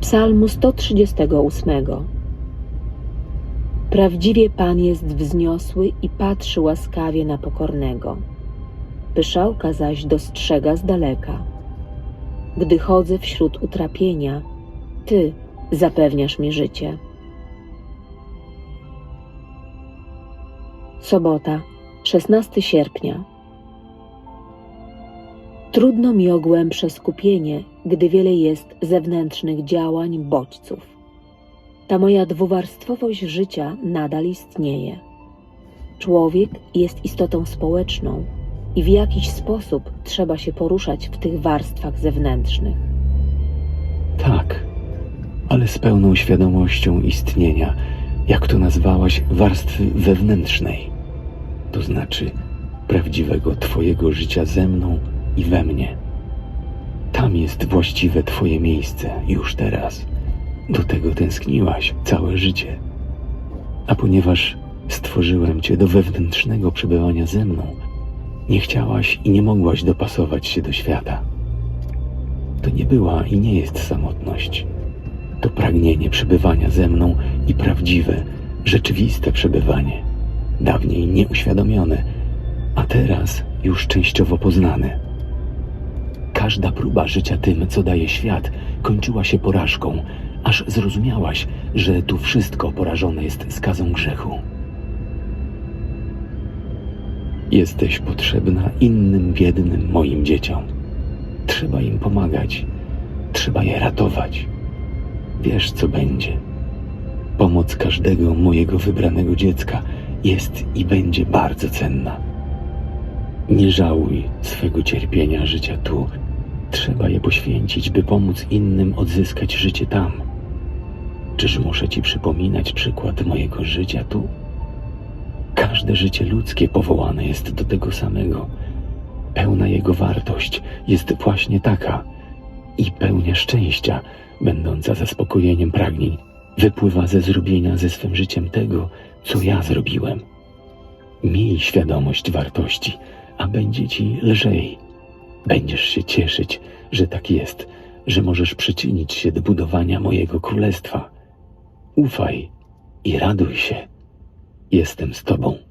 Psalmu 138. Prawdziwie Pan jest wzniosły i patrzy łaskawie na pokornego. Pyszałka zaś dostrzega z daleka. Gdy chodzę wśród utrapienia, Ty zapewniasz mi życie. Sobota, 16 sierpnia. Trudno mi o głębsze skupienie, gdy wiele jest zewnętrznych działań, bodźców. Ta moja dwuwarstwowość życia nadal istnieje. Człowiek jest istotą społeczną i w jakiś sposób trzeba się poruszać w tych warstwach zewnętrznych. Tak, ale z pełną świadomością istnienia, jak to nazwałaś, warstwy wewnętrznej, to znaczy prawdziwego Twojego życia ze mną i we mnie. Tam jest właściwe Twoje miejsce już teraz. Do tego tęskniłaś całe życie. A ponieważ stworzyłem Cię do wewnętrznego przebywania ze mną, nie chciałaś i nie mogłaś dopasować się do świata. To nie była i nie jest samotność. To pragnienie przebywania ze mną i prawdziwe, rzeczywiste przebywanie. Dawniej nieuświadomione, a teraz już częściowo poznane. Każda próba życia tym, co daje świat, kończyła się porażką, aż zrozumiałaś, że tu wszystko porażone jest skazą grzechu. Jesteś potrzebna innym biednym moim dzieciom. Trzeba im pomagać, trzeba je ratować. Wiesz, co będzie. Pomoc każdego mojego wybranego dziecka jest i będzie bardzo cenna. Nie żałuj swego cierpienia życia tu. Trzeba je poświęcić, by pomóc innym odzyskać życie tam. Czyż muszę ci przypominać przykład mojego życia tu? Każde życie ludzkie powołane jest do tego samego. Pełna jego wartość jest właśnie taka i pełnia szczęścia, będąca zaspokojeniem pragnień, wypływa ze zrobienia ze swym życiem tego, co ja zrobiłem. Miej świadomość wartości, a będzie ci lżej. Będziesz się cieszyć, że tak jest, że możesz przyczynić się do budowania mojego królestwa. Ufaj i raduj się. Jestem z Tobą.